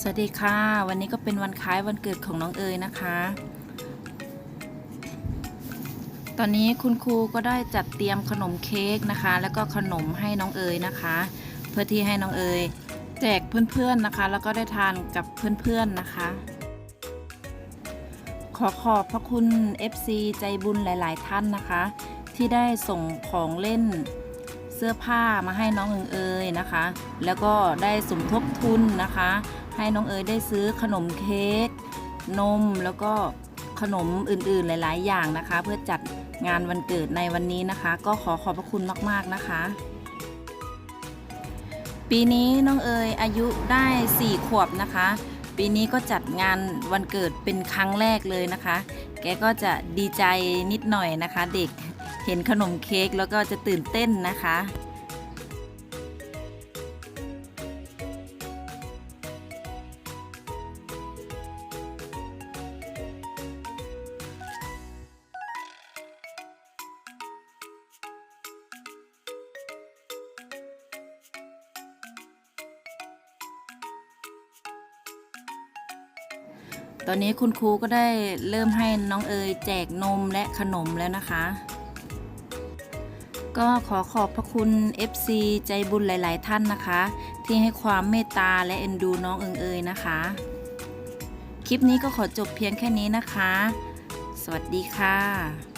สวัสดีค่ะ วันนี้ก็เป็นวันคล้ายวันเกิดของน้องเอ๋ยนะคะ ตอนนี้คุณครูก็ได้จัดเตรียมขนมเค้กนะคะ แล้วก็ขนมให้น้องเอ๋ยนะคะ เพื่อที่ให้น้องเอ๋ยแจกเพื่อนๆนะคะ แล้วก็ได้ทานกับเพื่อนๆนะคะ ขอขอบพระคุณ FC ใจบุญหลาย ๆ ท่านนะคะ ที่ได้ส่งของเล่น เสื้อผ้ามาให้น้องเอิงเอยนะคะ แล้วก็ได้สมทบทุนนะคะ ให้น้องเอ๋ยได้ซื้อขนมเค้กนมแล้วก็ขนมอื่นๆหลาย ๆ อย่างนะคะ เพื่อจัดงานวันเกิดในวันนี้นะคะ ก็ขอขอบพระคุณมาก ๆ นะคะ ปีนี้น้องเอ๋ยอายุได้ 4 ขวบนะคะ ปีนี้ก็จัดงานวันเกิดเป็นครั้งแรกเลยนะคะ แกก็จะดีใจนิดหน่อยนะคะ เด็กเห็นขนมเค้กแล้วก็จะตื่นเต้นนะคะ ตอนนี้คุณครูก็ได้เริ่มให้น้องเอยแจกนมและขนมแล้วนะคะ ก็ขอขอบพระคุณ FC ใจบุญหลาย ๆ ท่านนะคะ ที่ให้ความเมตตาและเอ็นดูน้องเอิงเอยนะคะ คลิปนี้ก็ขอจบเพียงแค่นี้นะคะ สวัสดีค่ะ